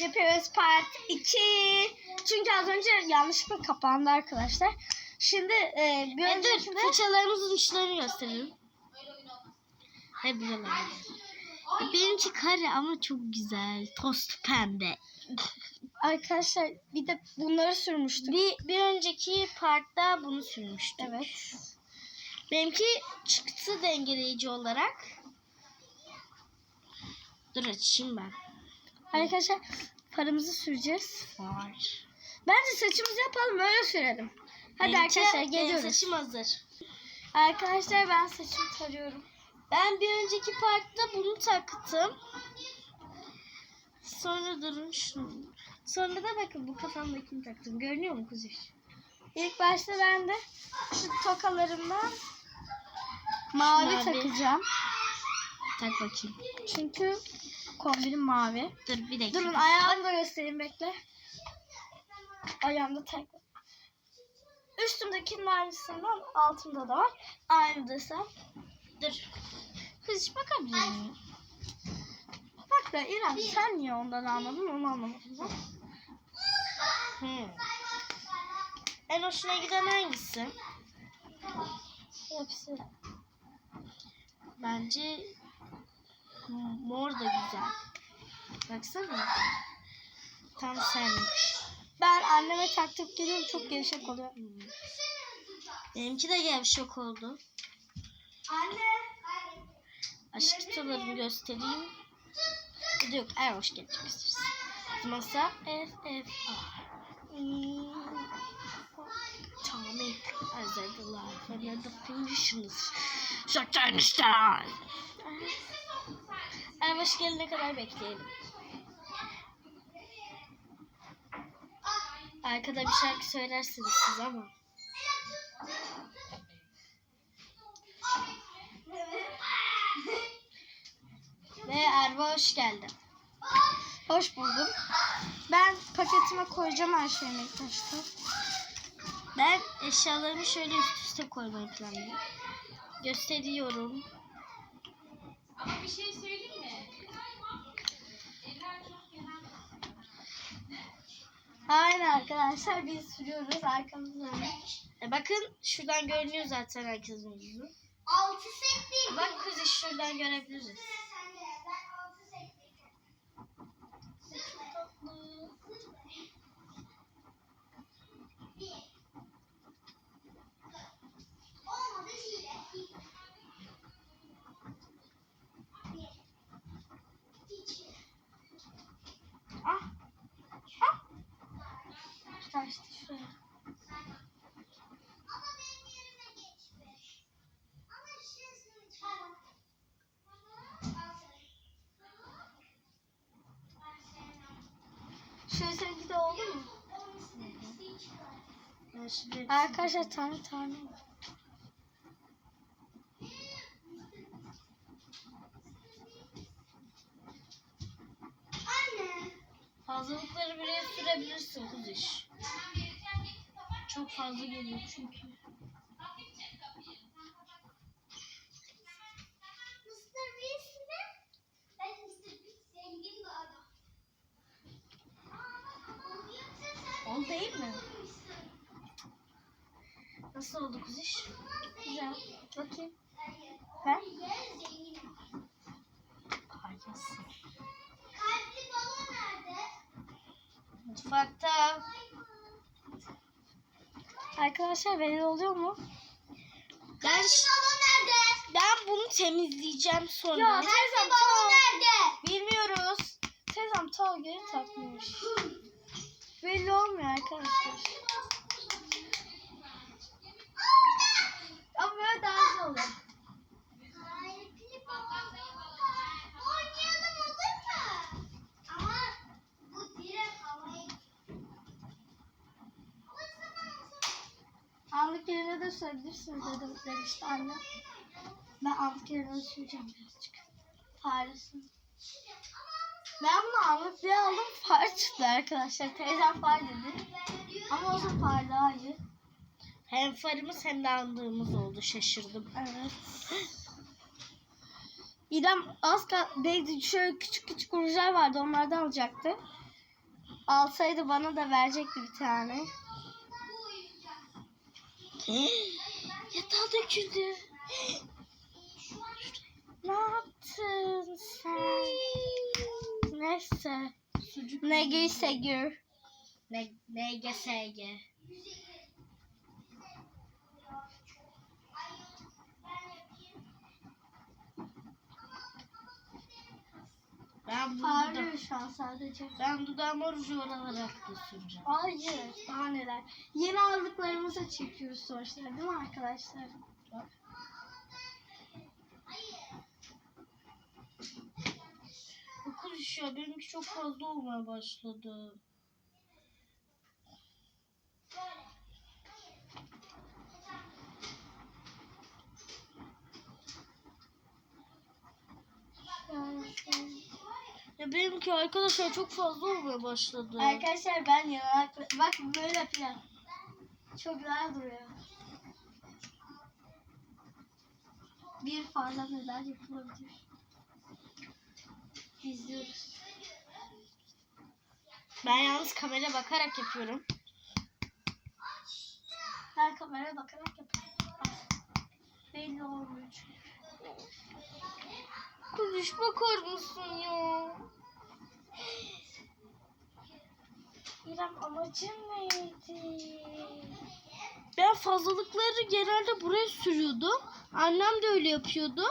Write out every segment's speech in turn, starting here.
Yapıyoruz part 2. Çünkü az önce yanlışlıkla kapandı arkadaşlar. Şimdi e, bir Evet, öncekinde... fırçalarımızın uçlarını gösterelim. Ve buraları. Benimki kare ama çok güzel. Tost pembe. Arkadaşlar bir de bunları sürmüştük. Bir, bir önceki parkta bunu sürmüştüm. Evet. Benimki çıktı dengeleyici olarak. Dur açayım ben. Arkadaşlar paramızı süreceğiz. Var. Bence saçımızı yapalım öyle sürelim. Hadi Benimki- arkadaşlar benim geliyoruz. saçım hazır. Arkadaşlar ben saçımı tarıyorum. Ben bir önceki parkta bunu taktım. Sonra durun şunu. Sonra da bakın bu kafamdakini taktım. Görünüyor mu kuzey? İlk başta ben de şu tokalarımdan mavi, Mavi. takacağım. Tak bakayım. Çünkü kombinim mavi. Dur bir dakika. Durun ayağımı da göstereyim bekle. Ayağımda tek var. Üstümdekinin aynısından altımda da var. Aynı desen. Dur. Kız bakabilir miyim? Bak da İrem sen niye ondan almadın onu anlamadım ben. Hmm. En hoşuna giden hangisi? Hepsi. Bence mor da güzel. Baksana. Tam senmiş. Ben anneme taktıp geliyorum çok gevşek oluyor. Benimki de gevşek oldu. Anne. Aşk kitalarımı göstereyim. Yok. Eğer hoş gösteririz. Masa F F R. Tommy, as I the life and the fusions. Saturn star. Erbaş gelene kadar bekleyelim. Arkada bir şarkı söylersiniz siz ama. Ve Erba hoş geldin. Hoş buldum. Ben paketime koyacağım her şeyimi ilk başta. Ben eşyalarımı şöyle üst üste koymayı planlıyorum. Gösteriyorum. Ama bir şey söyleyeyim Aynen arkadaşlar biz sürüyoruz arkamızda öyle. E bakın şuradan görünüyor zaten herkesin yüzü. Altı değil. Bak kızı şuradan görebiliriz. Sen de ben altı set Bir. Olmadı hile. Bir. İki. Ah. Ah. Taştı şuraya. Ama benim yerime geçti. Ama şurasını çıkar. Al sen. Ben sevmem. Şöyle seninki de oldu mu? Ben şimdi Arkadaşlar tane tane. Anne. fazlalıkları buraya sürebilirsin kuziş. Çok fazla geliyor çünkü. Mr. Beast mi? Ben Mr. Beast zengin bir adam. Aa bak ama yoksa sen O değil mi? Nasıl oldu kuziş? Güzel. Bakayım. Ben yer zenginim. Harikasın. Kalpli balon nerede? Mutfakta. Arkadaşlar belli oluyor mu? Ben, Balon nerede? ben bunu temizleyeceğim sonra. Ya Kalpli teyzem balon nerede? bilmiyoruz. Teyzem ta geri takmış. Belli olmuyor arkadaşlar. Ama böyle daha güzel oluyor. Kalpli balon. Oynayalım olur mu? Ama bu direkt havaya Ama zaman olsa Aldık yerine de sürebilirsiniz dedim demişti anne. Ben de süreceğim birazcık. Faresini. Ben bunu almak diye aldım fare çıktı arkadaşlar. Teyzem fare dedi. Ama olsa fare daha iyi. Hem farımız hem de andığımız oldu. Şaşırdım. Evet. İrem az kal değdi şöyle küçük küçük rujlar vardı onlardan alacaktı. Alsaydı bana da verecekti bir tane. Yatağa döküldü. Ne yaptın sen? Neyse. Sucuk. Ne giyse gör. Ne, NGSG. Ben bunu Ağrıyor şu an sadece. ben dudağıma ruj olarak da süreceğim. Hayır. Daha neler. Yeni aldıklarımıza çekiyoruz sonuçta değil mi arkadaşlar? Okul işi ya benimki çok fazla olmaya başladı. Ya benimki arkadaşlar çok fazla olmaya başladı. Arkadaşlar ben yanaklı. Bak böyle falan. Çok güzel duruyor. Bir farla neler yapılabilir? İzliyoruz. Ben yalnız kamera bakarak yapıyorum. Ben kameraya bakarak yapıyorum. Belli olmuyor çünkü. Kuzuş bakar mısın ya? İrem amacın neydi? Ben fazlalıkları genelde buraya sürüyordum. Annem de öyle yapıyordu.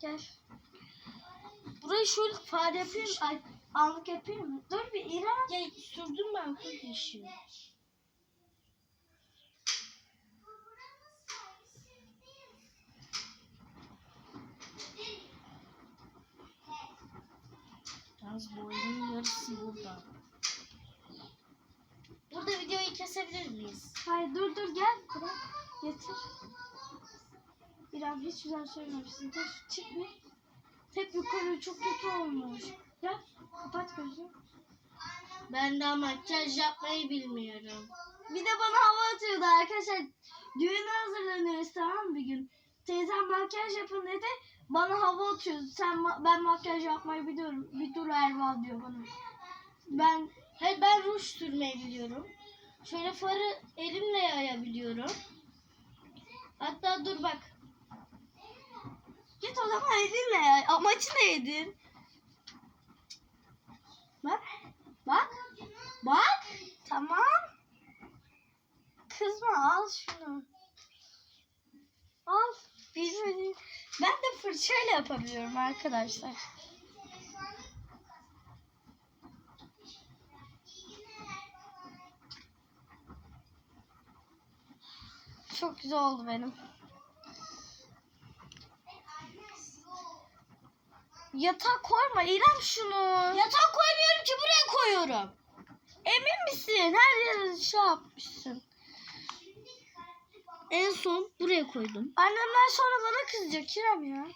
Gel. Burayı şöyle Fare yapayım? Ay, anlık yapayım mı? Dur bir İrem. ya, sürdüm ben kuzuşu. Yalnız boynun yarısı burada. Burada kesebilir miyiz? Hayır dur dur gel. Bırak. Getir. İrem hiç güzel söylememişsin. Dur çık bir. Hep yukarı çok kötü olmuş. Gel. Kapat gözünü. Ben daha makyaj yapmayı bilmiyorum. Bir de bana hava atıyordu arkadaşlar. Düğüne hazırlanıyoruz tamam mı bir gün. Teyzem makyaj yapın dedi. Bana hava atıyordu. Sen ma- ben makyaj yapmayı biliyorum. Bir dur Erva diyor bana. Ben Hayır ben ruj sürmeyi biliyorum. Şöyle farı elimle yayabiliyorum. Hatta dur bak. git o zaman elinle ya. Amacı neydin? Bak. Bak. Bak. Tamam. Kızma al şunu. Al. Bilmediğin. Ben de fırçayla yapabiliyorum arkadaşlar. Çok güzel oldu benim. Yatağa koyma İrem şunu. Yatağa koymuyorum ki buraya koyuyorum. Emin misin? Her yere şey yapmışsın. En son buraya koydum. Annemler sonra bana kızacak İrem ya.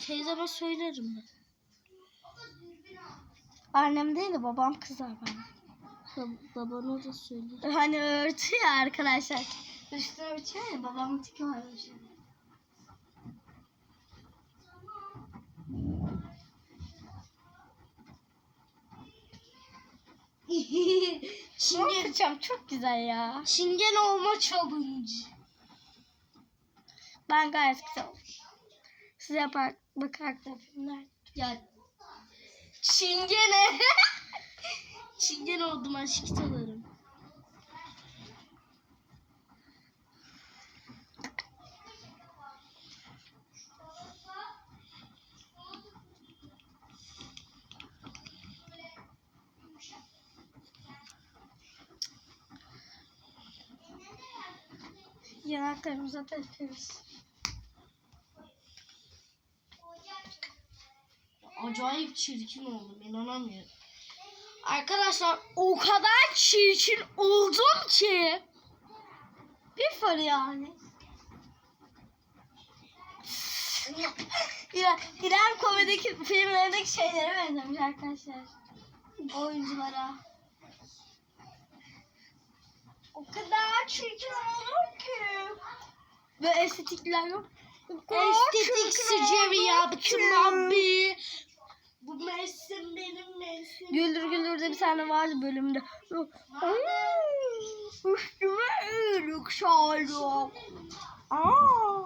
Teyzeme söylerim ben. Annem değil de babam kızar bana. Bab- Babana da söylerim. Hani örtü ya arkadaşlar. Üstüne örtü ya babamın tiki var. Ne Çingen, yapacağım? Çok güzel ya. çingen olma challenge. Ben gayet güzel oldum. Size yapar, bakarak da yapayım. Ya çingene. çingen oldum aşkitalarım. Yanaklarımıza da yapıyoruz. Acayip çirkin oldum inanamıyorum. Arkadaşlar o kadar çirkin oldum ki. Bir fır yani. İrem, İrem komediki filmlerindeki şeylere benzemiş arkadaşlar. Oyunculara. O kadar çirkin oldum ki. Ve estetikler yok. Estetik oldum yaptım abi. Bu mevsim benim mevsim. Güldür Güldür'de bir tane vardı bölümde. Üstüme iyilik sağlık. Aa.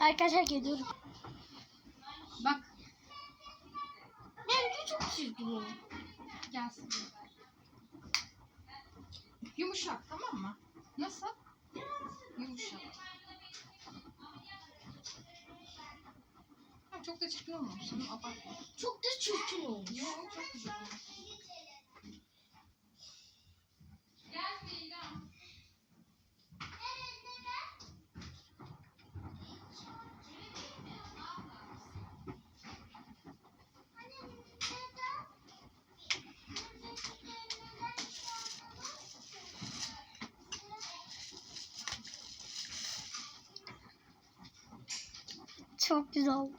Arkadaşlar geliyorum. Bak Benimki çok çirkin. gelsin. Yumuşak tamam mı? Nasıl? Yumuşak. Ha, çok da çirkin olmamış. Abartma. Çok da çirkin olmuş. Yok çok güzel olmuş. Çok güzel oldu.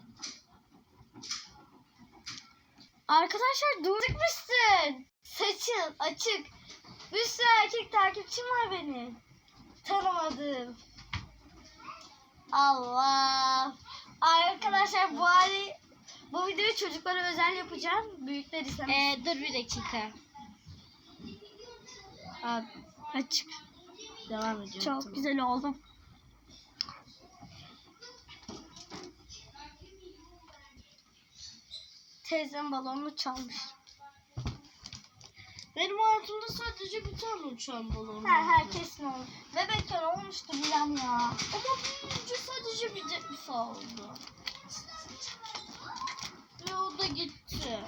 Arkadaşlar dur çıkmışsın. Saçın açık. Bir sürü erkek takipçim var benim. Tanımadım. Allah. Arkadaşlar bu hali bu videoyu çocuklara özel yapacağım. Büyükler istemez. Ee, dur bir dakika. Aa, açık. Devam ediyorum. Çok güzel oldum. Teyzem balonunu çalmış. Benim hayatımda sadece bir tane uçan balon Her vardı. herkesin olur. Bebekken olmuştu bilen ya. Ama büyüyünce sadece bir defa oldu. Ve o da gitti.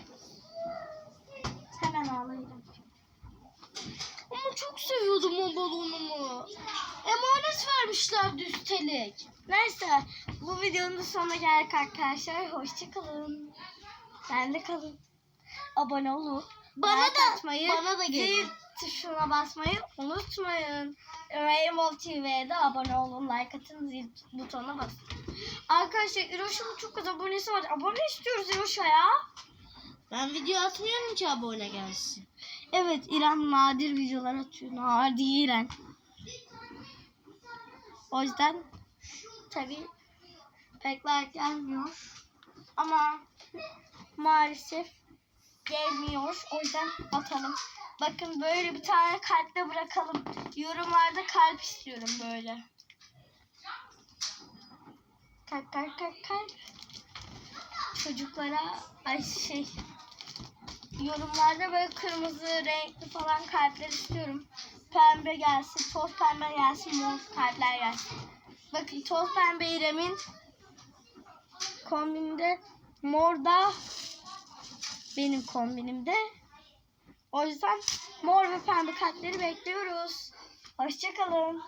Hemen ağlayacağım. Ama çok seviyordum o balonumu. Emanet vermişlerdi üstelik. Neyse bu videonun da sonuna geldik arkadaşlar. Hoşçakalın. Ben de kalın. Abone olun. Bana like da- atmayı, bana da gelin. tuşuna basmayı unutmayın. Rainbow TV'ye de abone olun. Like atın zil butonuna basın. Arkadaşlar İroş'un çok az abonesi var. Abone istiyoruz İroş'a ya. Ben video atmıyorum ki abone gelsin. Evet İrem nadir videolar atıyor. Nadiren. O yüzden tabii pek like gelmiyor. Ama maalesef gelmiyor. O yüzden atalım. Bakın böyle bir tane kalple bırakalım. Yorumlarda kalp istiyorum böyle. Kalp kalp kalp kalp. Çocuklara ay şey yorumlarda böyle kırmızı renkli falan kalpler istiyorum. Pembe gelsin, toz pembe gelsin, mor kalpler gelsin. Bakın toz pembe İrem'in kombininde mor da benim kombinimde. O yüzden mor ve pembe kalpleri bekliyoruz. Hoşçakalın.